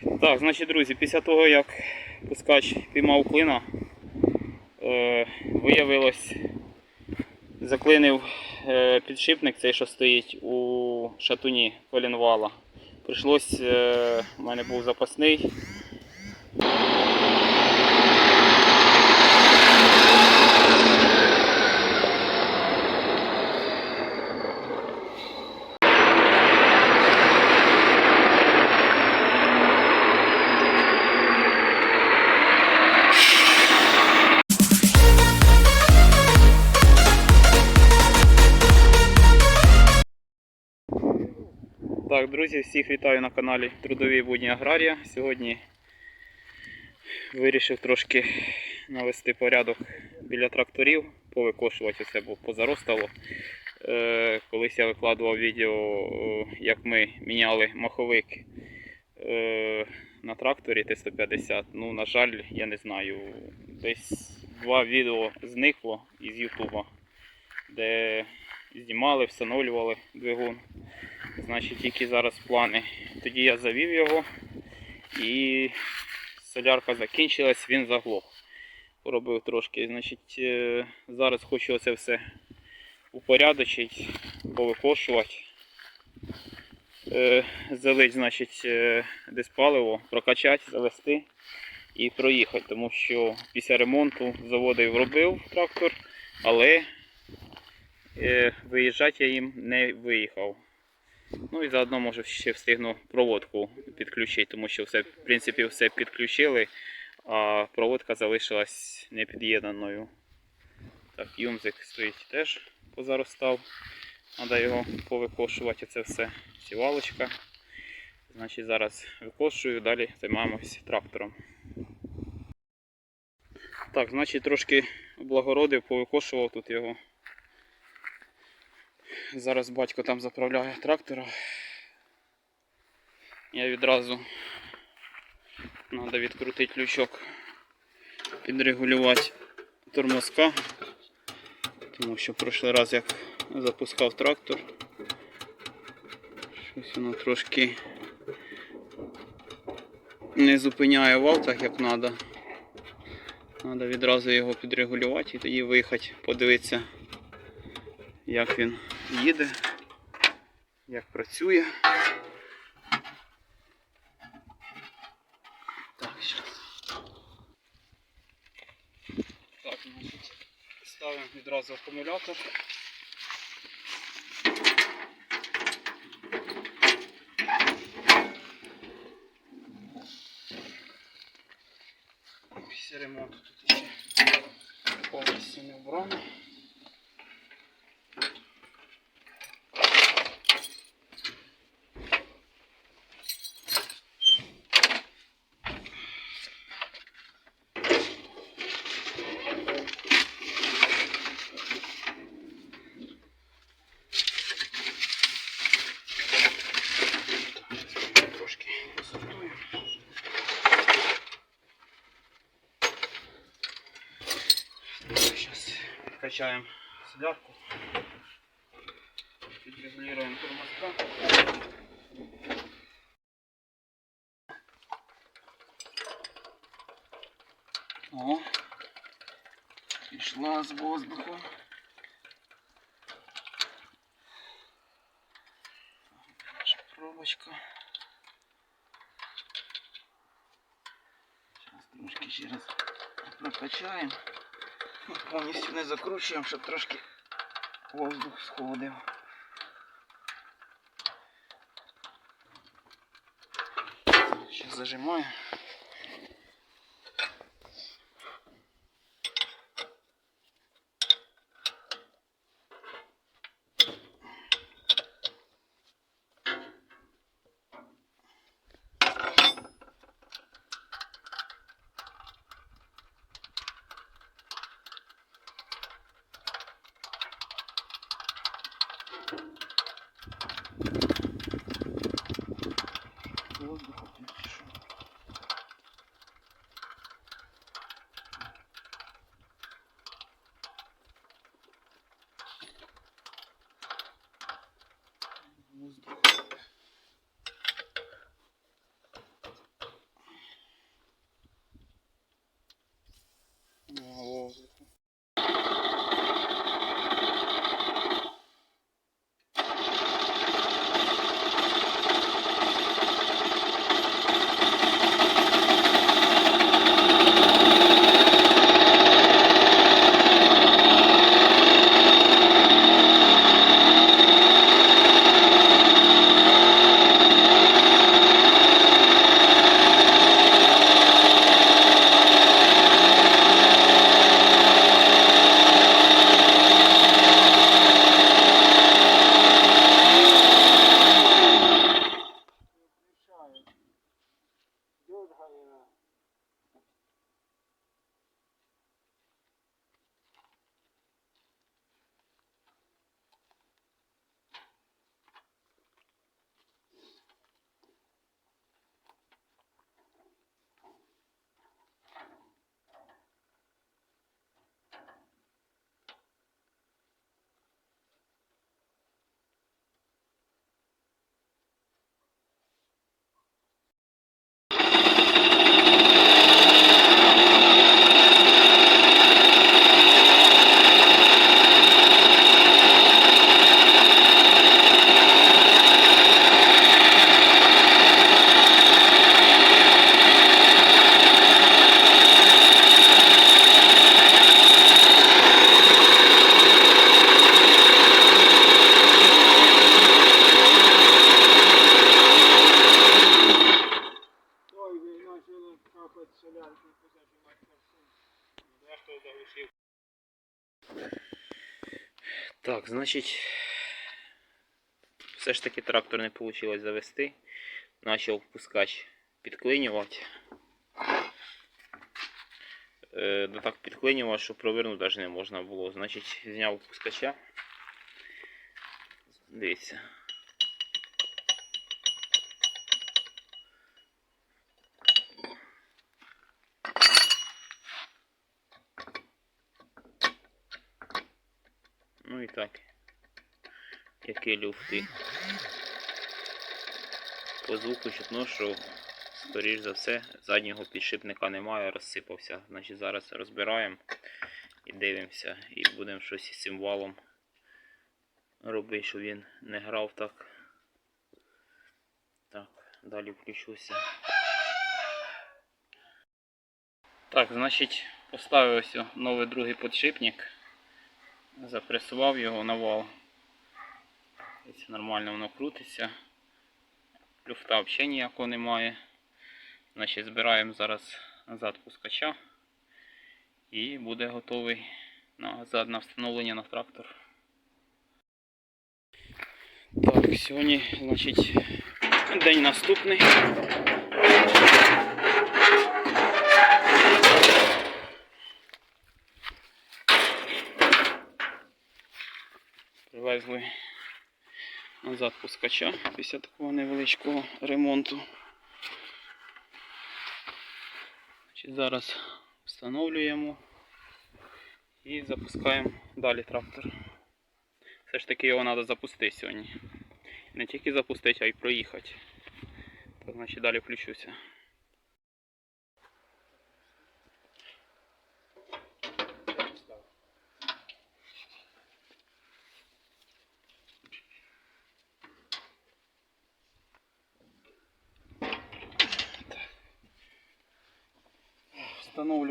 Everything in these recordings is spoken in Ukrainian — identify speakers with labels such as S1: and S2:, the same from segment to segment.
S1: Так, значить, друзі, після того, як пускач піймав клина, е, виявилось, заклинив е, підшипник цей, що стоїть у шатуні колінвала. Прийшлось, е, у мене був запасний. Так, друзі, всіх вітаю на каналі Трудові будні Аграрія. Сьогодні вирішив трошки навести порядок біля тракторів, повикошувати все, бо позаростало. Е, колись я викладував відео, е, як ми міняли маховик е, на тракторі Т-150. Ну, на жаль, я не знаю. Десь два відео зникло із Ютуба, де знімали, встановлювали двигун. Значить, тільки зараз плани. Тоді я завів його і солярка закінчилась, він заглох. Поробив трошки. Значить, е, зараз хочу оце все упорядочити, повикошувати. Е, Залить, значить, е, десь паливо, прокачати, завести і проїхати, тому що після ремонту заводив робив трактор, але виїжджати я їм не виїхав. Ну і заодно може ще встигну проводку підключити, тому що все, в принципі, все підключили, а проводка залишилась непід'єднаною. Так, юмзик стоїть теж позаростав. Треба його повикошувати це все. Сівалочка. Значить, зараз викошую, далі займаємось трактором. Так, значить трошки облагородив, повикошував тут його. Зараз батько там заправляє трактора. Я відразу треба відкрутити лючок, підрегулювати тормозка, тому що в прошлий раз як запускав трактор, щось воно трошки не зупиняє вал так як треба. Треба відразу його підрегулювати і тоді виїхати, подивитися, як він їде, як працює. Так, зараз. Так, значить, ставимо відразу акумулятор. Після ремонту тут ще повністю не вбрано. качаем солярку. Підрегулюємо тормозка. О, пішла з воздуху. Наша пробочка. Зараз трошки ще раз прокачаємо. Повністю не закручуємо, щоб трошки воздух сходив. Зараз зажимаю. Значить, все ж таки трактор не вийшло завести. Почав пускач підклинювати. Е, так підклинював, що провернути навіть не можна було. Значить, зняв пускача. Дивіться. Ну і так. Які люфти. По звуку чутно, що, скоріш за все, заднього підшипника немає, розсипався. Значить, зараз розбираємо і дивимося. І будемо щось із цим валом робити, щоб він не грав так. Так, далі включуся. Так, значить, поставив ось новий другий підшипник. Запресував його на вал. Ось нормально воно крутиться. Люфта взагалі ніякого немає. Значить, збираємо зараз назад пускача і буде готовий назад на встановлення на трактор. Так, сьогодні, значить, день наступний. Привезли назад пускача після такого невеличкого ремонту. Значить, зараз встановлюємо і запускаємо далі трактор. Все ж таки його треба запустити сьогодні. Не тільки запустити, а й проїхати. Так, значить далі включуся.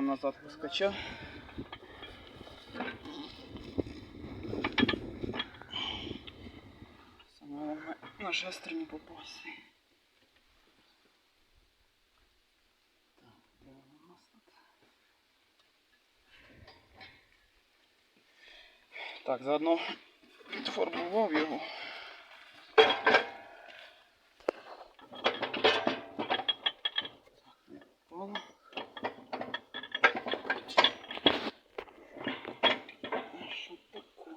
S1: Встановлюємо назад пускача. Саме головне на шестер не попасти. Так, де воно у нас тут? Так, заодно підфарбував його. Так, не попало. Що таке?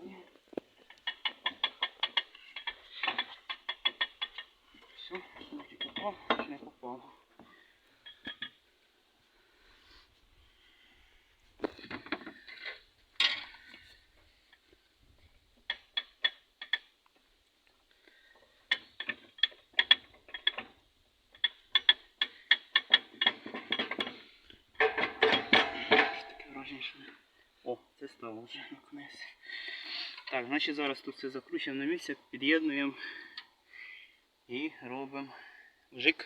S1: Все, вроде попал, що О, це стало вже наконець. Так, значить зараз тут все закручуємо на місце, під'єднуємо і робимо вжик.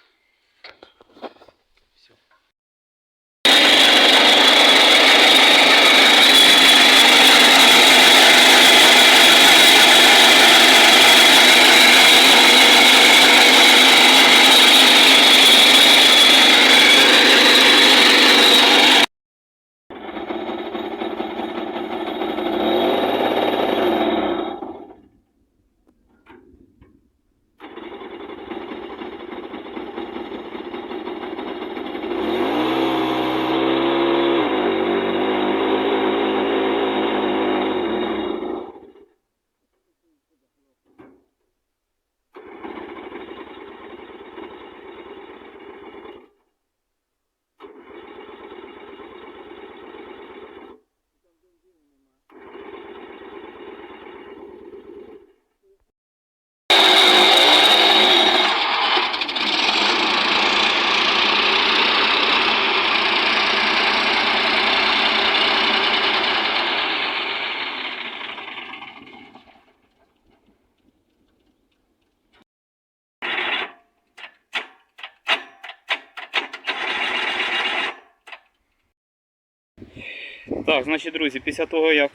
S1: значить, друзі, після того, як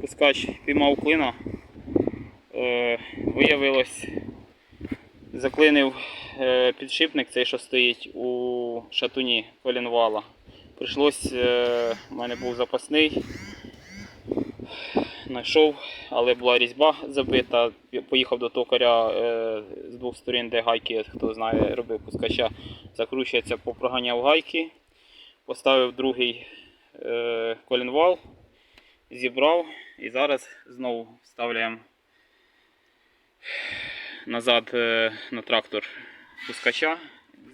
S1: пускач піймав клина, е, виявилось, заклинив е, підшипник цей, що стоїть у шатуні колінвала. Прийшлось, е, у мене був запасний, знайшов, але була різьба забита. Поїхав до токаря е, з двох сторін, де гайки, хто знає, робив пускача, закручується, попроганяв гайки, поставив другий колінвал, зібрав і зараз знову вставляємо назад е, на трактор пускача,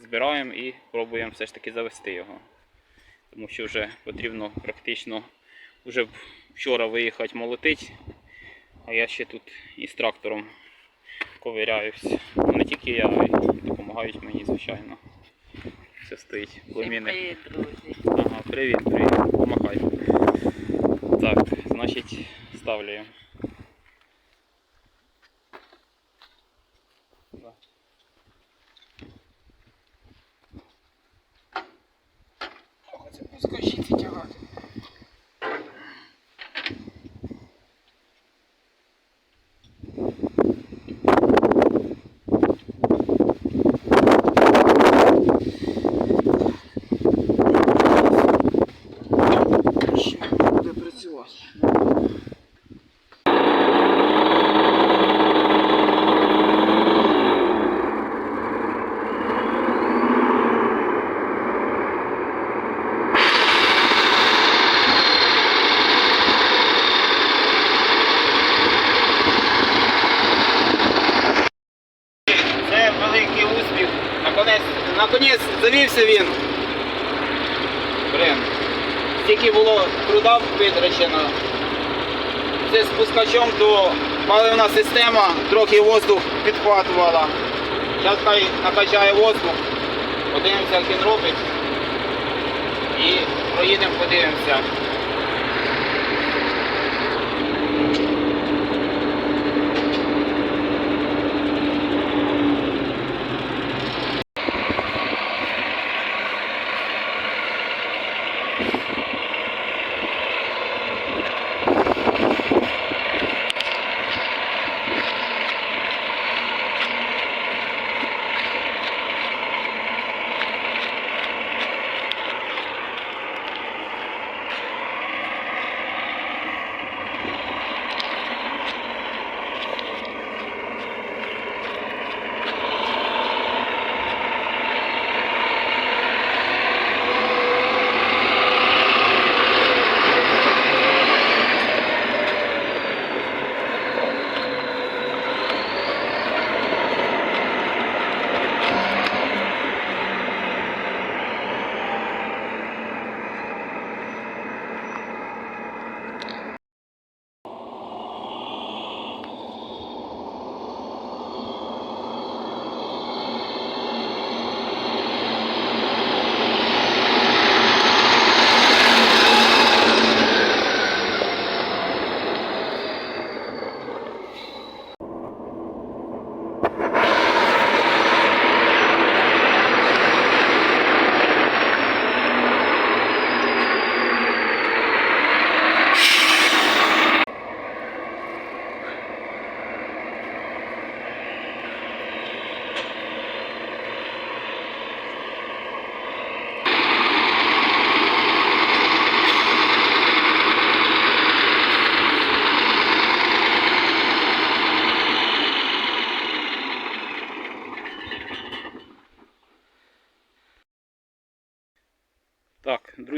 S1: збираємо і пробуємо все ж таки завести його. Тому що вже потрібно практично вже вчора виїхати молотить, а я ще тут із трактором ковиряюсь. Не тільки я, допомагають мені, звичайно. Все стоїть племінник. Ага, привіт, привіт, помахай. Так, значить, ставлю. Да.
S2: Оце пускачі тягати. Ще буде працювати.
S1: Це великий успіх. Наконець, наконець завівся він. Блин. Стільки було труда витрачено. Це спускачом, то паливна система трохи воздух підхватувала. Зараз хай накачає воздух. Подивимося, як він робить. І проїдемо, подивимося.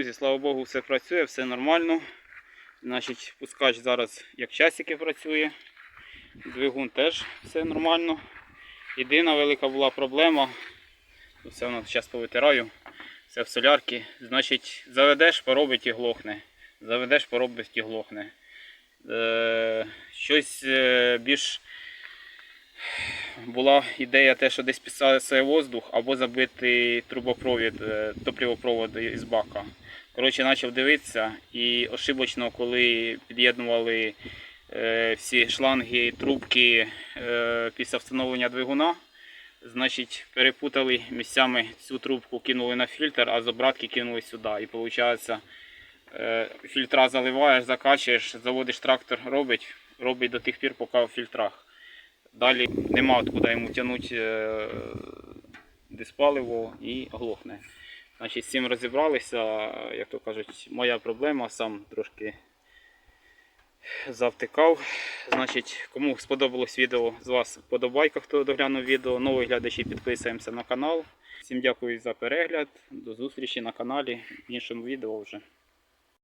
S1: Друзі, слава Богу, все працює, все нормально. Значить, пускач зараз як часики працює. Двигун теж все нормально. Єдина велика була проблема. Це воно зараз повитираю. Це в солярці. Значить, заведеш, поробить і глохне. Заведеш, поробить і глохне. Е, щось е, більш була ідея те, що десь підсадиться воздух або забити трубопровід, е, топливопровод із бака. Коротше, почав дивитися і ошибочно, коли під'єднували е, всі шланги, трубки е, після встановлення двигуна, значить перепутали місцями цю трубку, кинули на фільтр, а з обратки кинули сюди. І виходить, Е, Фільтра заливаєш, закачуєш, заводиш трактор, робить, робить до тих пір, поки в фільтрах. Далі нема откуда йому тягнути е, диспаливо і глохне. Значить, з цим розібралися, як то кажуть, моя проблема, сам трошки завтикав. Значить, кому сподобалось відео з вас, подобайка, хто доглянув відео. Нові глядачі підписуємося на канал. Всім дякую за перегляд. До зустрічі на каналі в іншому відео вже.